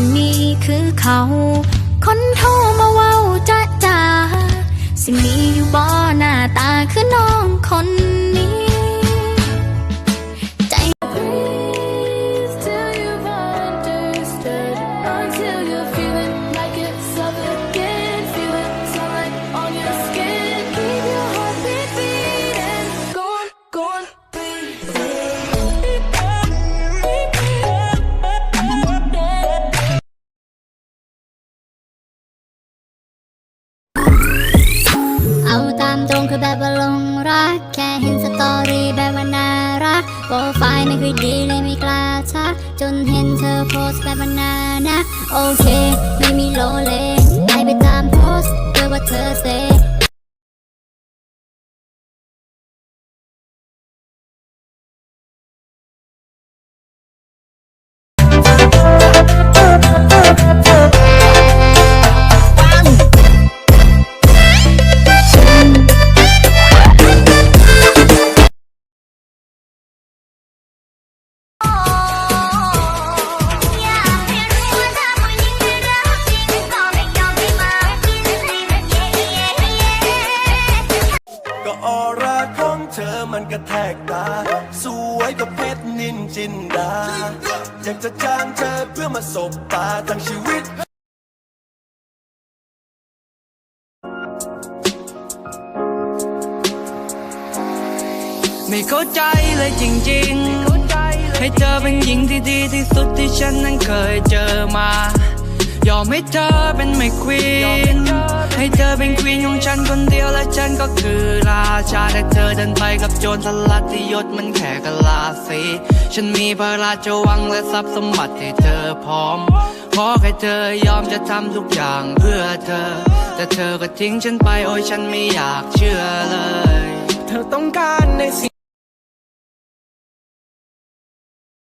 สิมีคือเขา คนโทรมาเว้าจ้าจ้าสิมีอยู่บ่หน้าตาคือน้องคน ไฟไม่ค่อยดีเลยไม่กล้าทักจนเห็นเธอโพสต์แบบว่าน่านะ โอเค ไม่มีโลเล ร่าของเธอมันกระแทกตา สวยก็เพชรนินจินดา อยากจะจ้างเธอเพื่อมาสบตาทั้งชีวิต ไม่เข้าใจเลยจริงๆ ให้เธอเป็นหญิงที่ดีที่สุดที่ฉันนั้นเคยเจอมา ยอมให้เธอเป็นไม่ควีนให้เธอเป็นควีนของฉันคนเดียวและฉันก็คือรา ชาแต่เธอเดินไปกับโจรสลัดที่ยศมันแค่กะลาสีฉันมีพระราชวังและทรัพย์สมบัติให้เธอพร้อม ขอแค่เธอยอมจะทำทุกอย่างเพื่อเธอ แต่เธอก็ทิ้งฉันไปโอ้ยฉันไม่อยากเชื่อเลย เธอต้องการในสิ่ง